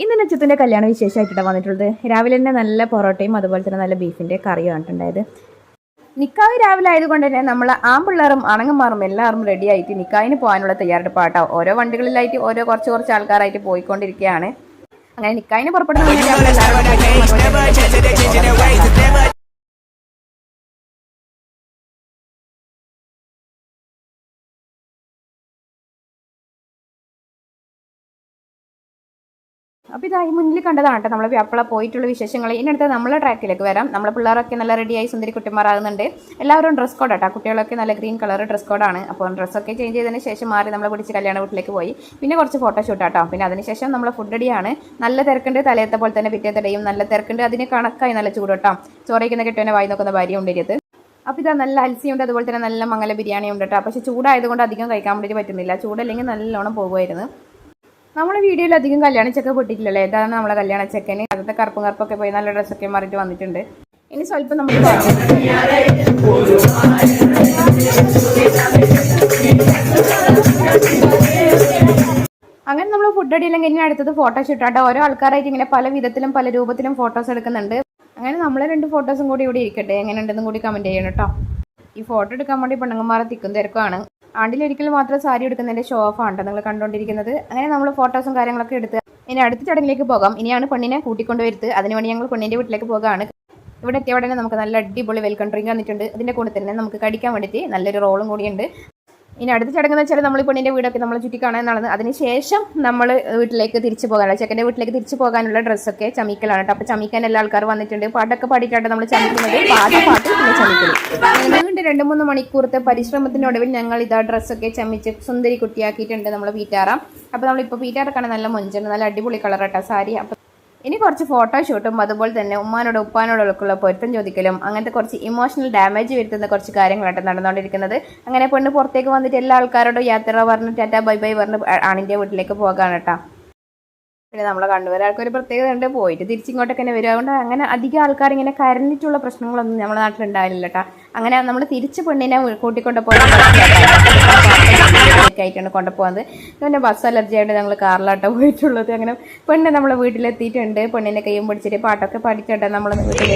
ഇന്ന് നച്ചത്തിന്റെ കല്യാണ വിശേഷമായിട്ടാണ് വന്നിട്ടുള്ളത്. രാവിലെ തന്നെ നല്ല പൊറോട്ടയും അതുപോലെ തന്നെ നല്ല ബീഫിന്റെ കറിയും ആയിട്ടുണ്ടായത് നിക്കാവ് രാവിലെ ആയതുകൊണ്ട് തന്നെ നമ്മൾ ആമ്പിള്ളേറും അണങ്ങന്മാറും എല്ലാവരും റെഡി ആയിട്ട് നിക്കാവിന് പോകാനുള്ള തയ്യാറെടുപ്പാട്ടോ. ഓരോ വണ്ടികളിലായിട്ട് ഓരോ കുറച്ച് കുറച്ച് ആൾക്കാരായിട്ട് പോയിക്കൊണ്ടിരിക്കുകയാണ്. അങ്ങനെ നിക്കാവിന് പുറപ്പെടുന്ന അപ്പോൾ ഇതായി മുന്നിൽ കണ്ടതാണ് കേട്ടോ നമ്മൾ വ്യാപ്പള പോയിട്ടുള്ള വിശേഷങ്ങൾ ഇതിനടുത്ത് നമ്മളെ ട്രാക്കിലേക്ക് വരാം. നമ്മളെ പിള്ളേരൊക്കെ നല്ല റെഡിയായി സുന്ദരി കുട്ടിമാരാകുന്നുണ്ട്. എല്ലാവരും ഡ്രസ് കോഡ് കേട്ടോ കുട്ടികളൊക്കെ നല്ല ഗ്രീൻ കളർ ഡ്രസ് കോഡാണ് അപ്പോൾ ഡ്രസ്സൊക്കെ ചേഞ്ച് ചെയ്തതിന് ശേഷം മാറി നമ്മളെ പിടിച്ച് കല്യാണ വീട്ടിലേക്ക് പോയി. പിന്നെ കുറച്ച് ഫോട്ടോഷൂട്ട് ആട്ടോ. പിന്നെ അതിനുശേഷം നമ്മൾ ഫുഡ് അടിയാണ് നല്ല തിരക്കുണ്ട്. തലയത്തെ പോലെ തന്നെ പിറ്റേത്തടയും നല്ല തിരക്കുണ്ട്. അതിന് കണക്കായി നല്ല ചൂട് കേട്ടോ ചോറയ്ക്കുന്ന കിട്ടുന്ന വായി നോക്കുന്ന ഭാര്യ ഉണ്ട് അപ്പോൾ ഇതാ നല്ല അൽസിയുണ്ട്. അതുപോലെ തന്നെ നല്ല മംഗല ബിരിയാണി ഉണ്ട് കേട്ടോ പക്ഷേ ചൂടായതുകൊണ്ട് അധികം കഴിക്കാൻ വേണ്ടിയിട്ട് പറ്റുന്നില്ല. ചൂടല്ലെങ്കിൽ നല്ലോണം പോകുമായിരുന്നു നമ്മളെ വീഡിയോയിൽ അധികം കല്യാണ ചെക്ക പൊട്ടിയിട്ടില്ലല്ലോ ഏതാണ് നമ്മളെ കല്യാണ ചെക്കന് അതൊക്കെ കറുപ്പും കറുപ്പൊക്കെ പോയി നല്ല ഡ്രസ്സൊക്കെ മാറിയിട്ട് വന്നിട്ടുണ്ട്. ഇനി സ്വല്പം നമ്മൾ. അങ്ങനെ നമ്മൾ ഫുഡ് അടിയില്ലെങ്കിൽ ഇനി അടുത്തത് ഫോട്ടോഷൂട്ട് ആട്ടോ ഓരോ ആൾക്കാരായിട്ട് ഇങ്ങനെ പല വിധത്തിലും പല രൂപത്തിലും ഫോട്ടോസ് എടുക്കുന്നുണ്ട്. അങ്ങനെ നമ്മളെ രണ്ട് ഫോട്ടോസും കൂടി ഇവിടെ ഇരിക്കട്ടെ. എങ്ങനെയുണ്ടെന്നും കൂടി കമന്റ് ചെയ്യണം കേട്ടോ. ഈ ഫോട്ടോ എടുക്കാൻ വേണ്ടി പെണ്ണുങ്ങന്മാരെ തിക്കും തിരക്കുമാണ് ആണ്ടിലൊരിക്കൽ മാത്രം സാരി എടുക്കുന്നതിന്റെ ഷോ ഓഫ് ആണ് നിങ്ങൾ കണ്ടുകൊണ്ടിരിക്കുന്നത് അങ്ങനെ നമ്മൾ ഫോട്ടോസും കാര്യങ്ങളൊക്കെ എടുത്ത് ഇനി അടുത്ത ചടങ്ങിലേക്ക് പോകാം. ഇനിയാണ് പെണ്ണിനെ കൂട്ടിക്കൊണ്ട് വരുത്ത് അതിനുവേണ്ടി ഞങ്ങൾ പെണ്ണിന്റെ വീട്ടിലേക്ക് പോകാണ്. ഇവിടെ എത്തിയ ഉടനെ നമുക്ക് നല്ല അടിപൊളി വെൽക്കം ഡ്രിങ്ക് വന്നിട്ടുണ്ട്. അതിന്റെ കൂടെ തന്നെ നമുക്ക് കടിക്കാൻ വേണ്ടിയിട്ട് നല്ലൊരു റോളും കൂടിയുണ്ട്. ഇനി അടുത്ത ചടങ്ങ് എന്ന് വെച്ചാൽ നമ്മൾ പെണ്ണിന്റെ വീടൊക്കെ നമ്മൾ ചുറ്റി കാണാനാണ് അതിനുശേഷം നമ്മൾ വീട്ടിലേക്ക് തിരിച്ചു പോകാനുള്ള ചെക്കന്റെ വീട്ടിലേക്ക് തിരിച്ചു പോകാനുള്ള ഡ്രസ്സൊക്കെ ചമിക്കലാണ് കേട്ടോ. അപ്പോൾ ചമിക്കാൻ എല്ലാ ആൾക്കാർ വന്നിട്ടുണ്ട്. പാട്ടൊക്കെ പാടിയിട്ടാണ് നമ്മൾ ചമിക്കുന്നത്. പാട്ട് പാട്ട് പിന്നെ ചമിക്കൽ നീണ്ട രണ്ട് മൂന്ന് മണിക്കൂറത്തെ പരിശ്രമത്തിനൊടുവിൽ ഞങ്ങൾ ഇതാ ഡ്രസ്സൊക്കെ ചമിച്ച് സുന്ദരി കുട്ടിയാക്കിയിട്ടുണ്ട് നമ്മൾ പീറ്റാറാം അപ്പോൾ നമ്മളിപ്പോൾ പീറ്റാറൊക്കെ നല്ല മൊഞ്ചുണ്ട്. നല്ല അടിപൊളി കളർ കേട്ടോ സാരി. അപ്പോൾ ഇനി കുറച്ച് ഫോട്ടോഷൂട്ടും അതുപോലെ തന്നെ ഉമ്മാനോട് ഉപ്പാനോടൊക്കെയുള്ള പൊരുത്തം ചോദിക്കലും അങ്ങനത്തെ കുറച്ച് ഇമോഷണൽ ഡാമേജ് വരുത്തുന്ന കുറച്ച് കാര്യങ്ങളായിട്ട് നടന്നുകൊണ്ടിരിക്കുന്നത്. അങ്ങനെ പെണ്ണ് പുറത്തേക്ക് വന്നിട്ട് എല്ലാ ആൾക്കാരോടും യാത്ര പറഞ്ഞ് ടാറ്റ ബൈ ബൈ പറഞ്ഞ് ആണിന്റെ വീട്ടിലേക്ക് പോകാൻ കേട്ടോ. പിന്നെ നമ്മളെ കണ്ണൂരാൾക്ക് ഒരു പ്രത്യേകത ഉണ്ട്. പോയിട്ട് തിരിച്ചിങ്ങോട്ടൊക്കെ തന്നെ വരും. അതുകൊണ്ട് അങ്ങനെ അധികം ആൾക്കാർ ഇങ്ങനെ കരഞ്ഞിട്ടുള്ള പ്രശ്നങ്ങളൊന്നും നമ്മുടെ നാട്ടിൽ ഉണ്ടാവില്ല കേട്ടോ അങ്ങനെ നമ്മൾ തിരിച്ച് പെണ്ണിനെ കൂട്ടിക്കൊണ്ട് ആയിട്ടാണ് കൊണ്ടുപോകുന്നത്. പിന്നെ ബസ് അലർജി ആയിട്ട് ഞങ്ങൾ കാറിലാട്ടോ പോയിട്ടുള്ളത്. അങ്ങനെ പെണ്ണ് നമ്മളെ വീട്ടിലെത്തിയിട്ടുണ്ട്. പെണ്ണിനെ കയ്യും പിടിച്ചിട്ട് പാട്ടൊക്കെ പാടിച്ചിട്ട് നമ്മൾ വീട്ടിൽ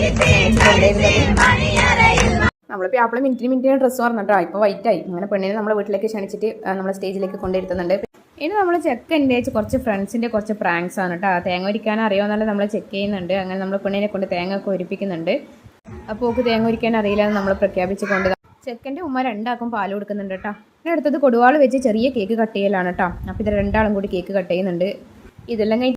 നമ്മൾ നമ്മളിപ്പോൾ ആപ്പിൾ മിനിറ്റിന് മിനിറ്റിന് ഡ്രസ്സ് പറഞ്ഞിട്ടോ. ഇപ്പോൾ വൈറ്റായി. അങ്ങനെ പെണ്ണിനെ നമ്മളെ വീട്ടിലേക്ക് ക്ഷണിച്ചിട്ട് നമ്മളെ സ്റ്റേജിലേക്ക് കൊണ്ടുവരുത്തുന്നുണ്ട്. ഇനി നമ്മൾ ചെക്ക് എന്റെ കുറച്ച് ഫ്രണ്ട്സിന്റെ കുറച്ച് പ്രാങ്ക്സ് ആണ് കേട്ടോ തേങ്ങ ഒരിക്കാൻ അറിയാമെന്നല്ല നമ്മൾ ചെക്ക് ചെയ്യുന്നുണ്ട്. അങ്ങനെ നമ്മൾ പെണ്ണിനെ കൊണ്ട് തേങ്ങ ഒക്കെ ഒരുപ്പിക്കുന്നുണ്ട്. അപ്പോൾ ഓക്ക് തേങ്ങ ഒരിക്കാൻ അറിയില്ല എന്ന് നമ്മൾ പ്രഖ്യാപിച്ചുകൊണ്ട് ചെക്കന്റെ ഉമ്മ രണ്ടാക്കും പാൽ കൊടുക്കുന്നുണ്ട് കേട്ടോ ഇനി അടുത്തത് കൊടുവാൾ വെച്ച് ചെറിയ കേക്ക് കട്ട് ചെയ്യലാണ് കേട്ടോ അപ്പോൾ ഇത് രണ്ടാളും കൂടി കേക്ക് കട്ട് ചെയ്യുന്നുണ്ട്. ഇതെല്ലാം കഴിഞ്ഞ്